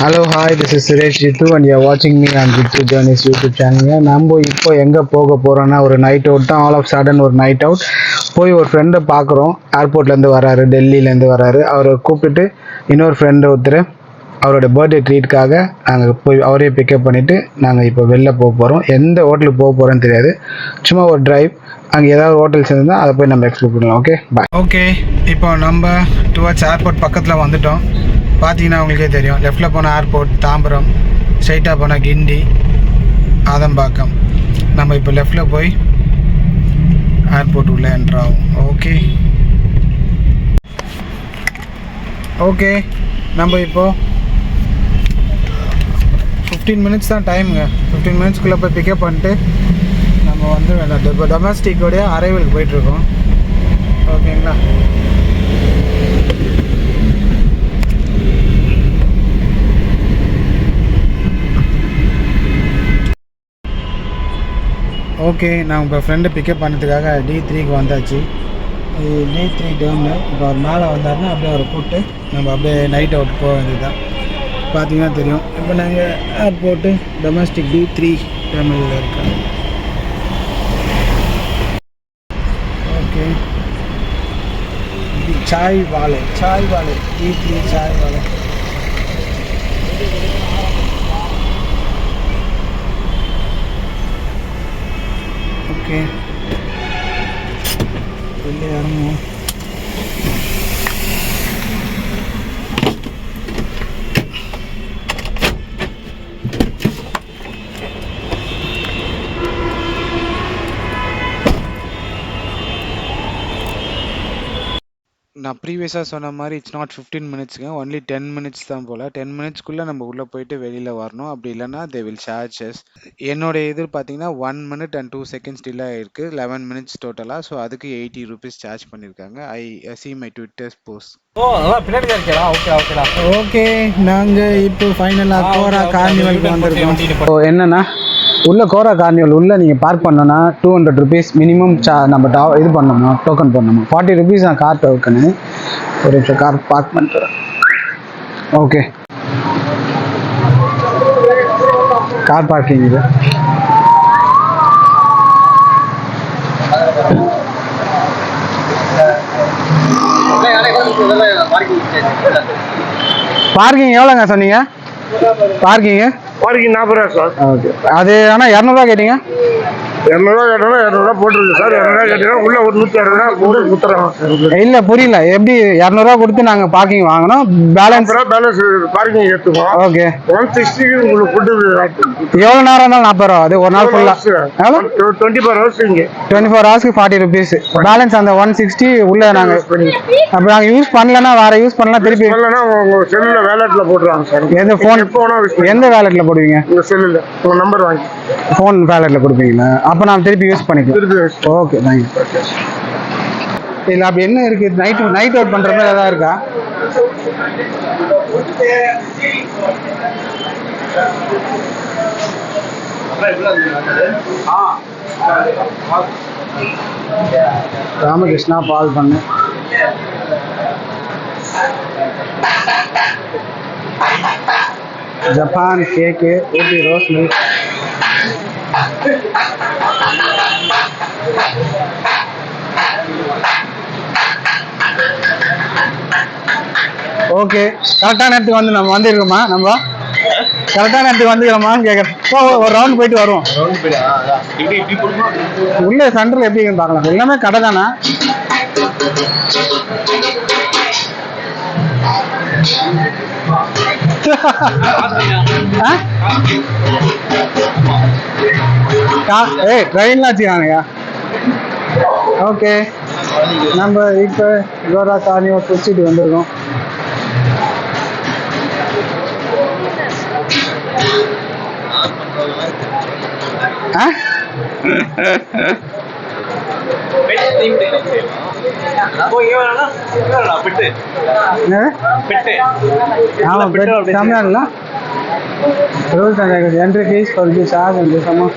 Hello hi this is Suresh Jithu and you வாட்சிங் me and Jithu journeys YouTube சேனலுங்க நம்ம இப்போ எங்கே போக போகிறோன்னா ஒரு நைட் அவுட் தான். ஆல் ஆஃப் சடன் ஒரு நைட் அவுட் போய் ஒரு ஃப்ரெண்டை பார்க்குறோம். ஏர்போர்ட்லேருந்து வராரு டெல்லியிலேருந்து வராரு. அவரை கூப்பிட்டு இன்னொரு ஃப்ரெண்டு ஒருத்தர் அவரோட பர்த்டே ட்ரீட்காக நாங்கள் போய் அவரே பிக்கப் பண்ணிவிட்டு நாங்கள் இப்போ வெளில போக போகிறோம் எந்த ஹோட்டலுக்கு போக போகிறோன்னு தெரியாது. சும்மா ஒரு டிரைவ் அங்கே ஏதாவது ஹோட்டல்ஸ் இருந்தால் அதை போய் நம்ம எக்ஸ்ப்ளோர் பண்ணலாம். ஓகே பாய் ஓகே இப்போ நம்ம டுவர்ட்ஸ் ஏர்போர்ட் பக்கத்தில் வந்துட்டோம். பார்த்தீங்கன்னா உங்களுக்கே தெரியும். லெஃப்ட்டில் போனால் ஏர்போர்ட் தாம்பரம் ஸ்ட்ரைட்டாக போனால் கிண்டி ஆதம்பாக்கம். நம்ம இப்போ லெஃப்டில் போய் ஏர்போர்ட் உள்ளே என்ட்ராகும் ஓகே ஓகே நம்ம இப்போது ஃபிஃப்டீன் மினிட்ஸ் தான் டைமுங்க ஃபிஃப்டீன் மினிட்ஸ்க்குள்ளே போய் பிக்கப் பண்ணிட்டு நம்ம வந்து இப்போ டொமஸ்டிக்கோடைய அரைவலுக்கு போயிட்டுருக்கோம் ஓகேங்களா ஓகே நான் உங்கள் ஃப்ரெண்டை பிக்கப் பண்ணதுக்காக டி த்ரீக்கு வந்தாச்சு. இது டி த்ரீ டேர்மு இப்போ அவர் மேலே வந்தாருன்னா அப்படியே அவரை கூப்பிட்டு நம்ம அப்படியே நைட் அவுட் போக வேண்டியது தான் பார்த்தீங்கன்னா தெரியும். இப்போ நாங்கள் ஏர்போர்ட்டு டொமஸ்டிக் டி த்ரீ டெர்மினலில் இருக்கோம். ஓகே சாய் வாழை சாய் வாழை டி த்ரீ சாய் வாழை ഓക്കെ വലിയ ഇറങ്ങുമോ நான் ப்ரீவியஸாக சொன்ன மாதிரி இட்ஸ் நாட் ஃபிஃப்டீன் மினிட்ஸுங்க ஒன்லி டென் மினிட்ஸ் தான் போல். டென் மினிட்ஸ்க்குள்ளே நம்ம உள்ளே போயிட்டு வெளியில் வரணும். அப்படி இல்லைன்னா தே வில் சார்ஜஸ் என்னுடைய இது பார்த்தீங்கன்னா one minute and two seconds delay ஆயிருக்கு. லெவன் மினிட்ஸ் டோட்டலாக ஸோ அதுக்கு எயிட்டி ருபீஸ் சார்ஜ் பண்ணியிருக்காங்க I see my twitters post இருக்கா ஓகே ஓகேடா ஓகே நாங்கள் இப்போ ஃபைனலாக கோரா கார்னிவலுக்கு வந்திருக்கோம். என்னன்னா உள்ளே கோரா கார்னிவல் உள்ளே நீங்கள் பார்க் பண்ணோன்னா டூ ஹண்ட்ரட் ருபீஸ் மினிமம் சா நம்ம டா இது பண்ணணும் டோக்கன் பண்ணணும் ஃபார்ட்டி ருபீஸ் நான் கார் டோக்கனு ஒரு நிமிஷம் கார் பார்க் பண்ணுறேன் ஓகே கார் பார்க்கிங் இது. பார்க்கிங் எவ்வளோங்க சொன்னீங்க? பார்க்கிங்கு பார்க்கிங் நாற்பது ரூபா சார் ஓகே. அது ஆனால் இரநூறுவா கேட்டீங்க? இரநூறுவா கேட்டாலும் இரநூறுவா போட்டுருக்கு? சார் இரநூறுவா கேட்டீங்கன்னா உள்ள ஒரு நூற்றி அறுபது ரூபா போட்டு குத்துறோம். சார் இல்லை புரியல. எப்படி இரநூறுவா கொடுத்து நாங்கள் பார்க்கிங் வாங்கினோம் பேலன்ஸ் பேலன்ஸ் பார்க்கிங் எடுத்துக்குவோம் ஓகே ஒன் சிக்ஸ்டிக்கு உங்களுக்கு ஃபுட்டு எவ்வளோ நேரம் இருந்தாலும் நாற்பது ரூபா. அது ஒரு நாள் ஃபுல்லாக டுவெண்ட்டி ஃபோர் ஹவர்ஸ் இங்கே. டுவெண்ட்டி ஃபோர் ஹவர்ஸ்க்கு ஃபார்ட்டி ருபீஸ் பேலன்ஸ் அந்த ஒன் சிக்ஸ்டி உள்ளே நாங்கள் அப்போ நாங்கள் யூஸ் பண்ணலன்னா வேறு யூஸ் பண்ணலாம் திருப்பி இல்லைன்னா உங்க செல்லில் வேலெட்டில் போட்டுருவாங்க சார் எந்த ஃபோன் எந்த வேலெட்டில் போடுவீங்க? உங்கள் செல்லில் உங்கள் நம்பர் வாங்கி. ஃபோன் வேலெட்டில் கொடுப்பீங்களா? அப்போ நான் திருப்பி யூஸ் பண்ணிக்கலாம். ஓகே தேங்க்யூ இதில் அப்படி என்ன இருக்குது நைட் நைட் அவுட் பண்ணுற மாதிரி எதாவது இருக்கா? ராமகிருஷ்ணா பால் பண்ணு. Japan cake Ooty rose milk okay கரெக்டான நேரத்துக்கு வந்து நம்ம வந்துருக்கோமா நம்ம? கரெக்டான நேரத்துக்கு வந்துக்கிறோமான்னு கேட்குறேன் ஒரு ரவுண்ட் போயிட்டு வருவோம். உள்ள சென்டரில் எப்படி பார்க்கலாம். எல்லாமே கடை தானே? Thank you. ஏய் ட்ரெயின்லாம் வச்சுக்கானுங்க ஓகே நம்ம இப்போ கோரா கார்னிவல் குடிச்சிட்டு வந்திருக்கோம். ஆ? தமிழ்நாடுல rules and regulation entry fees for the charge and சமம்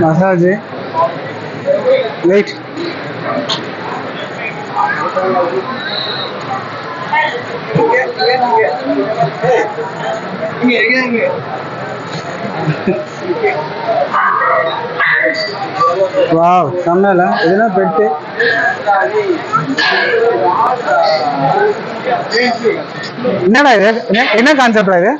மசாஜ் வெயிட் ஓகே வாவ் செம்மல இதெல்லாம் பெட்டு? என்னடா இது? என்ன- கான்செப்டா இது?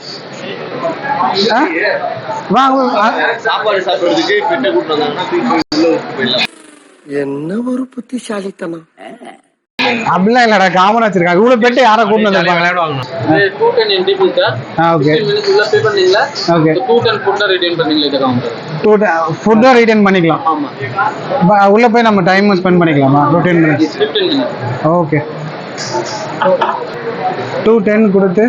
என்ன ஒரு புத்திசாலித்தனம். அப்படிலாம் இல்லடா காமன் வச்சிருக்காங்க. இவ்வளவு பெட்டு யாரை கூட்டு டூ டென் ஆ ஓகே ஓகே டூ டென் ஃபுட்டை ரிட்டர்ன் டூ பண்ணிக்கலாம். உள்ள போய் நம்ம டைம் ஸ்பெண்ட் பண்ணிக்கலாமா? Minutes fifteen minutes okay two ten கொடுத்து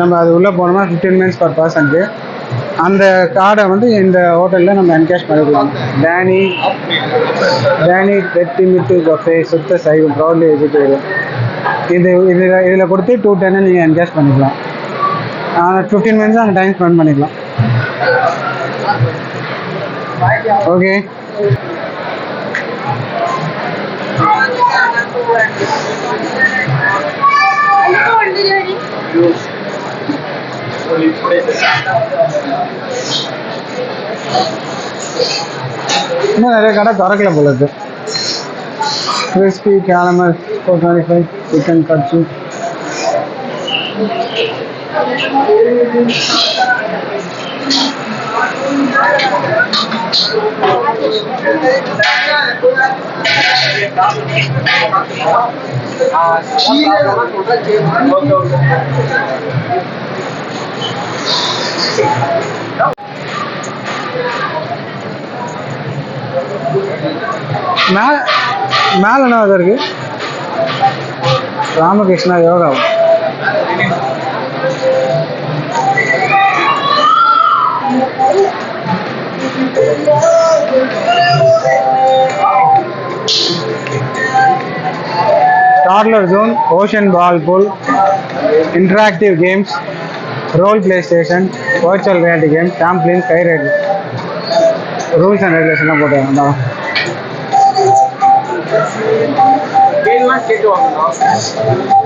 நம்ம அது உள்ளே போனோம்னா ஃபிஃப்டீன் மினிட்ஸ் பர் பர்சனுக்கு அந்த கார்டை வந்து இந்த ஹோட்டலில் நம்ம என்கேஷ் பண்ணிக்கலாம். டேனி டேனி வெட்டி மிட்டு பஃபே சுத்த சைவம் ப்ரௌட்லி வெஜிடேரியன் இது இதில் இதில் கொடுத்து டூ டென்னு நீங்கள் என்கேஷ் பண்ணிக்கலாம். ஃபிஃப்டீன் மினிட்ஸ் அங்கே டைம் ஸ்பெண்ட் பண்ணிக்கலாம். ஓகே இன்னும் நிறைய கடை திறக்கல போல இருக்கு crispy caramel four twenty five chicken katsu மேல மேல என்ன இது இருக்கு Ramakrishna yoga toddler zone ocean ball pool interactive games role play station virtual reality game trampoline guy ride rules and ரெகுலேஷன்லாம் போட்டுருக்காங்க ஓகே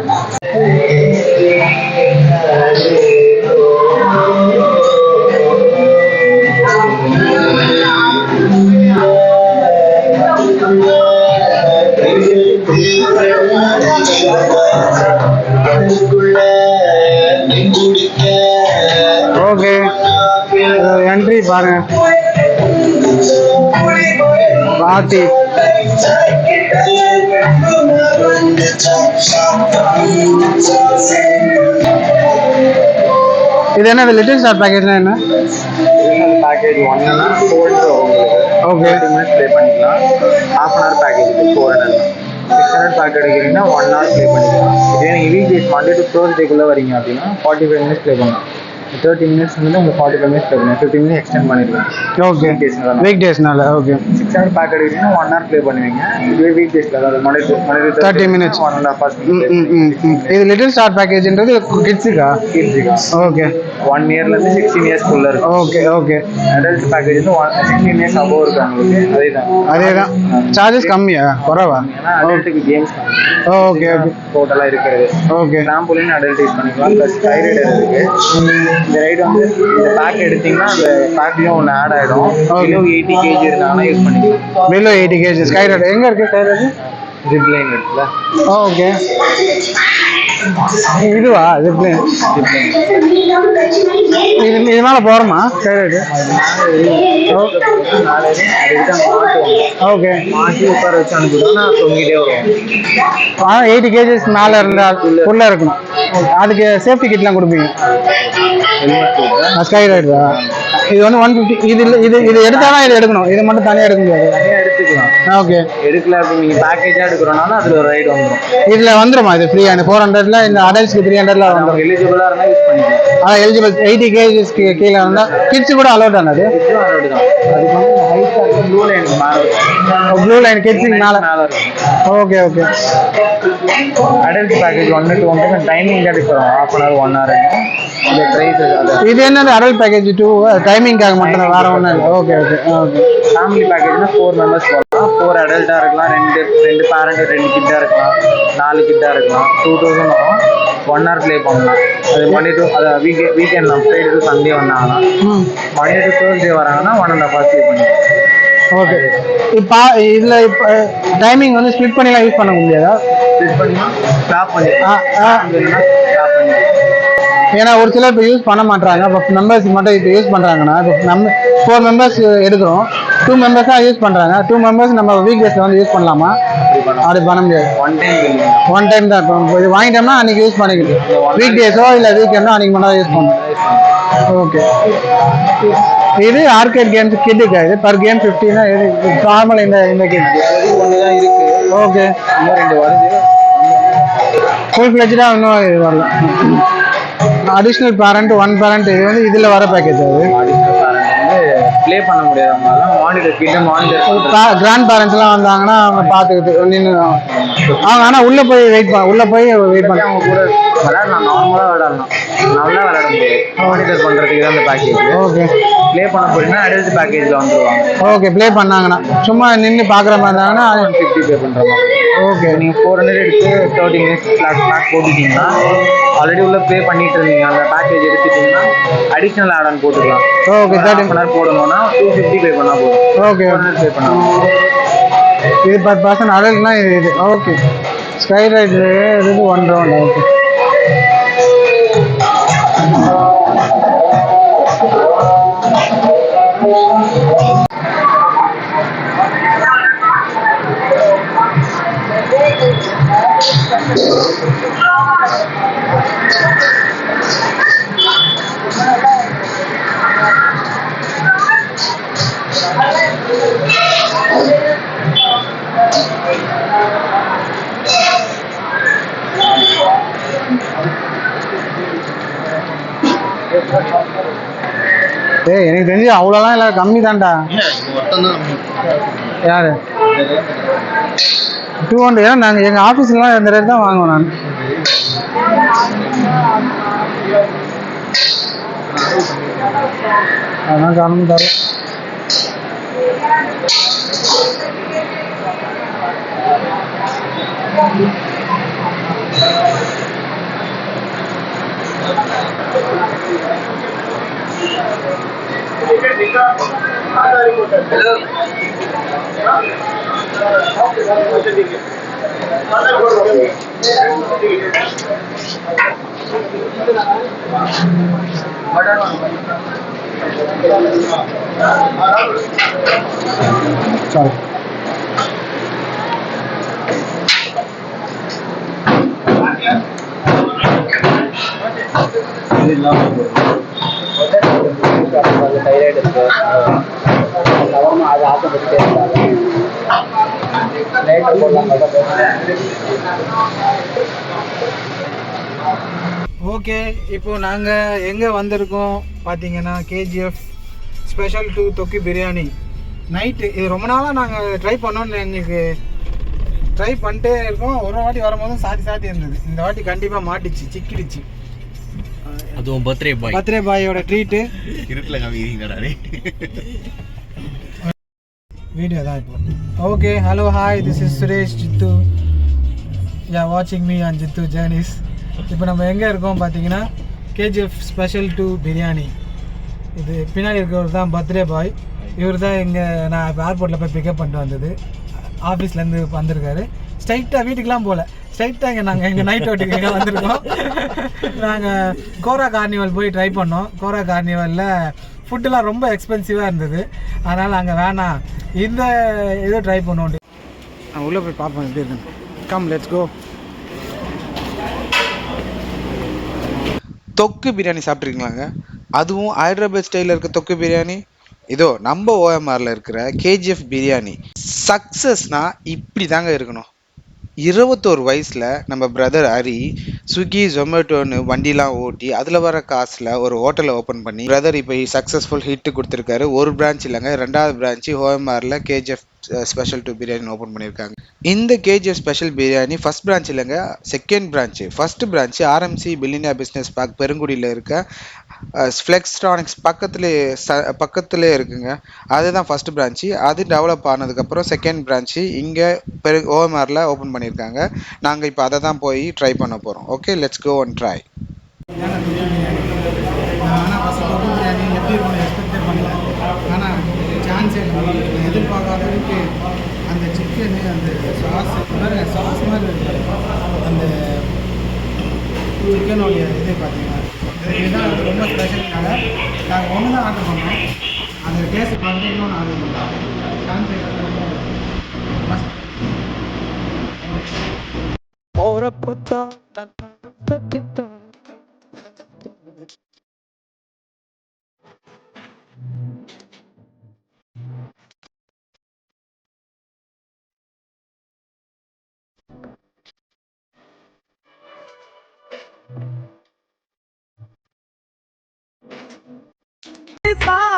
பாட்டி இது என்ன லிட்டில் ஸ்டார் பேக்கேஜ்னா என்ன? Package ஒன்னுனா four okay thirty minutes play பண்ணிக்கலாம். Half an hour package four hundred six hundred pack எடுக்கிறீங்கன்னா one hour play பண்ணிக்கலாம். இதே நீங்கள் வீக் டேஸ் மண்டே டு த்ரோஸ்டேக்குள்ளே வரீங்க அப்படின்னா ஃபார்ட்டி ஃபைவ் மினிட்ஸ் ப்ளே பண்ணலாம். தேர்ட்டி மினிட்ஸ் வந்து உங்களுக்கு ஃபார்ட்டி ஃபைவ் மினிட்ஸ் பண்ணலாம் ஃபிஃப்டி மினிட்ஸ் எக்ஸ்டெண்ட் பண்ணிருக்கேன் ஓகே வீக் டேஸ்னால ஓகே சிக்ஸ் ஹண்ட்ரட் பேக் எடுக்கிறீங்கன்னா ஒன் ஹவர் ப்ளே பண்ணுவீங்க. இதுவே வீக் டேஸில் அதாவது Monday to Monday to 30 minutes. One and half. இது லிட்டில் ஸ்டார் பேக்கேஜ்ன்றது கிட்ஸுக்கா ஓகே ஒன் இயர்லேருந்து சிக்ஸ்டீன் இயர்ஸ்க்குள்ளே இருக்கும் ஓகே ஓகே அடல்ட் பேக்கேஜ் வந்து ஒன் சிக்ஸ்டீன் இயர்ஸ் அபோவ் இருக்கு அவங்களுக்கு. அதே தான் அதே தான் சார்ஜஸ் கம்மியா? குறவா? அடல்ட்டுக்கு கேம்ஸ் ஓகே ஓகே டோட்டலாக இருக்கிறது. ஓகே ட்ராம்போலின் அடல்ட் யூஸ் பண்ணிக்கலாம். ப்ளஸ் ரைடு இருக்கு. இந்த ரைடு வந்து இந்த பேக் எடுத்தீங்கன்னா அந்த பேக்லயும் ஒன்று ஆட் ஆகிடும் இன்னும் எயிட்டி கேஜி இருந்தாங்கன்னா யூஸ் பண்ணிக்கலாம் below eighty KG sky ride எங்கே இருக்கு ஸ்கை ரைடு ஜிப் லைன் இருக்குல்ல. ஓகே இதுவா? ஜிப்லைன் இது இது மேலே போகிறோமா ஸ்கை ரைடு ஓகே மாட்டி உட்கார வச்சு அனுப்பிடுவோம்னா தொங்கிட்டே வரும் ஆனால் எயிட்டி கேஜிஸ் மேலே இருந்தால் உள்ளே இருக்கணும். அதுக்கு சேஃப்டி கிட்லாம் கொடுப்பீங்க. ஸ்கை ரைடு தான் இது வந்து ஒன் ஃபிஃப்டி இது இல்லை இது இது எடுத்தால் தான் இது எடுக்கணும். இது மட்டும் தனியாக எடுக்க முடியாது. எடுத்துக்கலாம். ஓகே எடுக்கல அப்படி நீங்கள் பேக்கேஜாக எடுக்கிறோம்னாலும் அதில் ஒரு ரைடு வந்துடும் இதில் வந்துருமா? இது ஃப்ரீ அந்த ஃபோர் ஹண்ட்ரட்ல இந்த அடல்ட்ஸ்க்கு த்ரீ ஹண்ட்ரட்ல வந்துடும் எலிஜிபிளாக இருந்தால் யூஸ் பண்ணிக்கலாம். அதான் எலிஜிபிள் எயிட்டி கேஜிஸ்க்கு கீழே வந்தால் கிட்ஸ் கூட அலோட் ஆனது அதுக்கு வந்து ப்ளூ இருக்கும் ப்ளூ லைன் கிட்ஸுக்கு மேலே ஓகே ஓகே அடல்ட் பேக்கேஜ் ஒன்று டூ வந்து டைமிங் எடுக்கிறோம் half an hour one hour இந்த ப்ரைஸ் அது இது என்னது அடல்ட் பேக்கேஜ் டூ டைமிங்காக மட்டும் தான் வேற ஒன்றும் ஓகே ஓகே ஓகே ஃபேமிலி பேக்கேஜ்னா ஃபோர் மெம்பர்ஸ் போகலாம் ஃபோர் அடல்ட்டாக இருக்கலாம் ரெண்டு ரெண்டு பேரண்ட் ரெண்டு கிட்டாக இருக்கலாம் நாலு கிட்டாக இருக்கலாம். டூ தௌசண்ட் வரும். ஒன் ஹவர் ப்ளே பண்ணலாம். அது மண்டே டு அது week weekend Friday to Sunday வந்தாங்கன்னா. மண்டே டு தேர்ஸ்டே வராங்கன்னா one and half hours play பண்ணிக்கலாம் ஓகே இப்போ இதில் இப்போ டைமிங் வந்து ஸ்ப்ளிட் பண்ணிலாம் யூஸ் பண்ண முடியாதா? ஸ்பிட் ஏன்னா ஒரு சிலர் இப்போ யூஸ் பண்ண மாட்டாங்க இப்போ மெம்பர்ஸ் மட்டும் இப்போ யூஸ் பண்ணுறாங்கன்னா இப்போ நம்ம ஃபோர் மெம்பர்ஸ் எடுக்கிறோம். டூ மெம்பர்ஸ் தான் யூஸ் பண்ணுறாங்க டூ மெம்பர்ஸ் நம்ம வீக் டேஸில் வந்து யூஸ் பண்ணலாமா? அப்படி பண்ண முடியாது. One time billing one time தான் இப்போ இது வாங்கிட்டோம்னா அன்றைக்கி யூஸ் பண்ணிக்கிட்டு வீக் டேஸோ இல்லை வீக்கெண்டோ அன்றைக்கி மட்டும் யூஸ் பண்ணணும் ஓகே இது ஆர்கேட் கேம்ஸ் கிட்டுக்கா இது. பர் கேம் ஃபிஃப்டினா இது நார்மல் இந்த இந்த கேம் ஒன்று தான் இருக்கு ஓகே இன்னும் ரெண்டு வருது ஃபுல் ஃப்ளெஜ்டாக இன்னும் இது வரல. அடிஷ்னல் பேரண்ட் ஒன் பேரண்ட் இது வந்து இதில் வர பேக்கேஜ் அது. ப்ளே பண்ண முடியாதவங்களால மானிட்டர் கிட்ட மானிட்டர் கிராண்ட் பேரண்ட்ஸ்லாம் வந்தாங்கன்னா அவங்க பார்த்துக்கிட்டு நின்று அவங்க ஆனால் உள்ளே போய் வெயிட் பண்ண உள்ளே போய் வெயிட் பண்ண அவங்க கூட விளையாடலாம். நார்மலாக விளையாடலாம். நல்லா விளையாட முடியாது. மானிட்டர் பண்ணுறதுக்கு தான் இந்த பேக்கேஜ் ஓகே ப்ளே பண்ண போறீங்கன்னா அடல்ட் பேக்கேஜில் வந்துருவாங்க. ஓகே ப்ளே பண்ணாங்கன்னா. சும்மா நின்று பார்க்குற மாதிரி இருந்தாங்கன்னா ஒன் ஃபிஃப்டி பே பண்ணுற மாதிரி. ஓகே நீங்கள் ஃபோர் ஹண்ட்ரட் எடுத்து தேர்ட்டி மினிட்ஸ் கிளாஸ் பேக் போட்டுட்டீங்கன்னா ஆல்ரெடி உள்ள ப்ளே பண்ணிட்டு இருந்தீங்க. அந்த பேக்கேஜ் எடுத்துட்டீங்கன்னா அடிஷ்னல் ஆட் ஆன் போட்டுக்கலாம். ஓகே தேர்ட்டி அன் போடணும்னா டூ ஃபிஃப்டி பே பண்ணால் போதும். ஓகே பே பண்ணால் இது பத்து பர்சன்ட் அடல்ட்னா இது இது ஓகே ஸ்கை ரைடில் இது ஒன் ரவுண்ட் ஓகே ஏய் எனக்கு தெரிஞ்சு அவ்வளோலாம் இல்லை கம்மி தான்டா. யாரு? Two hundred. ஏன்னா நாங்கள் எங்கள் ஆஃபீஸ்லாம் இந்த ரேட் தான் வாங்குவோம் நான். அதான் காரணம் தரல சாரி தைராய்டு இருக்கு சவர்மா அது ஆசைப்பட்டுட்டே இருக்காங்க லைட்டர் போடலாம் ஓகே இப்போ நாங்கள் எங்கே வந்திருக்கோம்? பார்த்தீங்கன்னா கேஜிஎஃப் ஸ்பெஷல் டூ தொக்கி பிரியாணி நைட்டு இது ரொம்ப நாளாக நாங்கள் ட்ரை பண்ணோன்னு எங்களுக்கு ட்ரை பண்ணிட்டே இருக்கோம். ஒரு வாட்டி வரும்போதும் சாத்தி சாத்தி இருந்தது. இந்த வாட்டி கண்டிப்பாக மாட்டிச்சு சிக்கிடுச்சு. அதுவும் பர்த்டே பாய் பர்த்டே பாயோட ட்ரீட்டு இருட்டில் காமிக்கிறீங்கடா வீடியோ தான் இப்போ okay hello hi this is Suresh Jithu you வாட்சிங் மீ ஆன் ஜித்து ஜேர்னிஸ் இப்போ நம்ம எங்கே இருக்கோம் பார்த்தீங்கன்னா கேஜிஎஃப் ஸ்பெஷல் டூ பிரியாணி இது பின்னாடி இருக்கிறவர் தான் பர்த்டே பாய். இவர் தான் இங்கே நான் இப்போ ஏர்போர்ட்டில் போய் பிக்கப் பண்ணிட்டு வந்தது. ஆஃபீஸ்லேருந்து வந்திருக்காரு. ஸ்ட்ரைட்டாக வீட்டுக்கெலாம் போகல. ஸ்ட்ரைட்டாக இங்கே நாங்கள் எங்கள் நைட் இங்கே வந்திருக்கோம். நாங்கள் கோரா கார்னிவல் போய் ட்ரை பண்ணோம். கோரா கார்னிவலில் ஃபுட்டுலாம் ரொம்ப எக்ஸ்பென்சிவாக இருந்தது. அதனால் அங்கே வேணாம் இந்த இதை ட்ரை பண்ணுவோம் நான் உள்ளே போய் பார்ப்போம் எப்படி இருக்குன்னு. கம் லெட்ஸ் கோ தொக்கு பிரியாணி சாப்பிட்ருக்கீங்களாங்க அதுவும் ஹைதராபாத் ஸ்டைலில் இருக்க தொக்கு பிரியாணி. இதோ நம்ம ஓஎம்ஆரில் இருக்கிற கேஜிஎஃப் பிரியாணி. சக்ஸஸ்னால் இப்படி தாங்க இருக்கணும். இருபத்தோரு வயசில் நம்ம பிரதர் ஹரி ஸ்விக்கி ஜொமேட்டோன்னு வண்டிலாம் ஓட்டி அதில் வர காசில் ஒரு ஹோட்டலை ஓப்பன் பண்ணி பிரதர் இப்போ சக்ஸஸ்ஃபுல் ஹிட்டு கொடுத்துருக்காரு. ஒரு பிரான்ச் இல்லைங்க ரெண்டாவது branch ஹோஎம்ஆரில் KGF special two biryani open பண்ணியிருக்காங்க இந்த KGF special biryani first branch இல்லைங்க second branch first branch RMC பில்லினியா business park பெருங்குடியில் இருக்க ஃப்ளெக்ஸ்ட்ரானிக்ஸ் பக்கத்துலேயே ச பக்கத்துலேயே இருக்குங்க. அதுதான் ஃபர்ஸ்ட் பிரான்ச்சு அது டெவலப் ஆனதுக்கப்புறம் செகண்ட் பிரான்ச்சு இங்கே பெரு ஓஎம்ஆரில் ஓப்பன் பண்ணியிருக்காங்க. நாங்கள் இப்போ அதை தான் போய் ட்ரை பண்ண போகிறோம் okay let's go and try எதிர்பார்க்காத அளவுக்கு அந்த சிக்கனு அந்த சாஸ் பாருங்க சாஸ் மாதிரி அந்த சிக்கனுடைய இது பார்த்தீங்கன்னா இதுதான் அது ரொம்ப ஸ்பெஷல்னால நாங்கள் ஒன்று தான் ஆர்டர் பண்ணோம். அந்த டேஸ்ட் பார்த்துட்டு இன்னொன்று ஆர்டர் பண்ணோம். சான்ஸே மஸ்ட்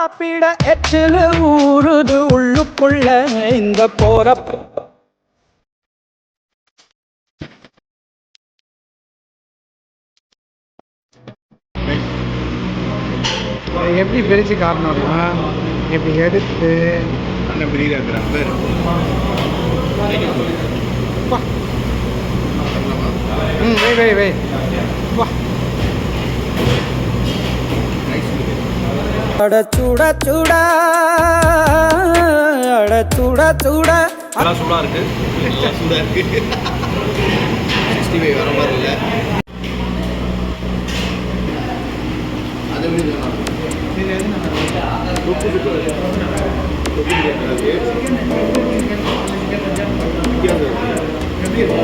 சாப்பிட எச்சில் ஊறுது உள்ளுக்குள்ள இந்த இதை எப்படி பிரித்து காட்டணும்னா இப்படி எடுத்து? அண்ணன் ம் வை. வை வை வா. அட சுட சுட அட சுட நல்லா சூடாக இருக்கு. சூடாக இருக்கு. சிக்ஸ்டி ஃபைவ் வர மாதிரி இல்லை.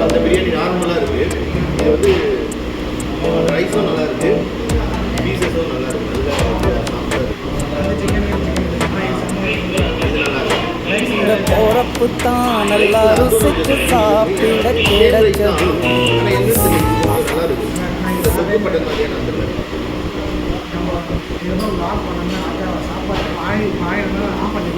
அந்த பிரியாணி நார்மலாக இருக்குது இது வந்து ரைஸும் நல்லா இருக்குது பீசஸும் நல்லா இருக்கு. போறப்பு தான் நல்லா ருசிச்சு சாப்பிட கிடைச்சது. நம்ம சாப்பாடு ஆயில் ஆயிரம் ஆஃப் பண்ணி